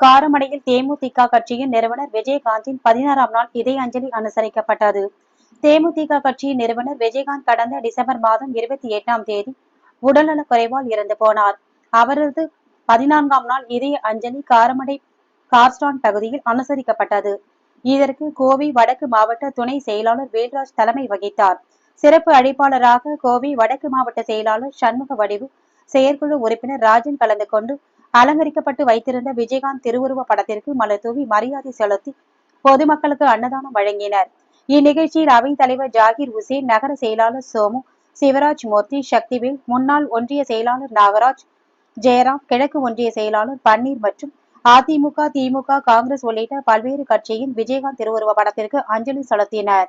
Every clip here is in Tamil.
காரமடையில் தேமுதிக கட்சியின் நிறுவனர் விஜயகாந்தின் பதினாறாம் நாள் இதய அஞ்சலி அனுசரிக்கப்பட்டது. தேமுதிக கட்சியின் நிறுவனர் விஜயகாந்த் கடந்த டிசம்பர் மாதம் இருபத்தி எட்டாம் தேதி உடல்நலக் குறைவால் இறந்து போனார். அவரது பதினான்காம் நாள் இதய அஞ்சலி காரமடை கார்ஸ்டான் பகுதியில் அனுசரிக்கப்பட்டது. இதற்கு கோவை வடக்கு மாவட்ட துணை செயலாளர் வேல்ராஜ் தலைமை வகித்தார். சிறப்பு அழைப்பாளராக கோவை வடக்கு மாவட்ட செயலாளர் சண்முக வடிவு செயற்குழு உறுப்பினர் ராஜன் கலந்து கொண்டு அலங்கரிக்கப்பட்டு வைத்திருந்த விஜயகாந்த் திருவுருவ படத்திற்கு மலர் தூவி மரியாதை செலுத்தி பொதுமக்களுக்கு அன்னதானம் வழங்கினர். இந்நிகழ்ச்சியில் அவைத் தலைவர் ஜாகிர் உசேன் நகர செயலாளர் சோமு சிவராஜ் மூர்த்தி சக்திவேல் முன்னாள் ஒன்றிய செயலாளர் நாகராஜ் ஜெயராம் கிழக்கு ஒன்றிய செயலாளர் பன்னீர் மற்றும் அதிமுக திமுக காங்கிரஸ் உள்ளிட்ட பல்வேறு கட்சியின் விஜயகாந்த் திருவுருவ படத்திற்கு அஞ்சலி செலுத்தினர்.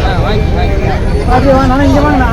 அப்படியே வாங்க ஆனால் இங்கே வாங்க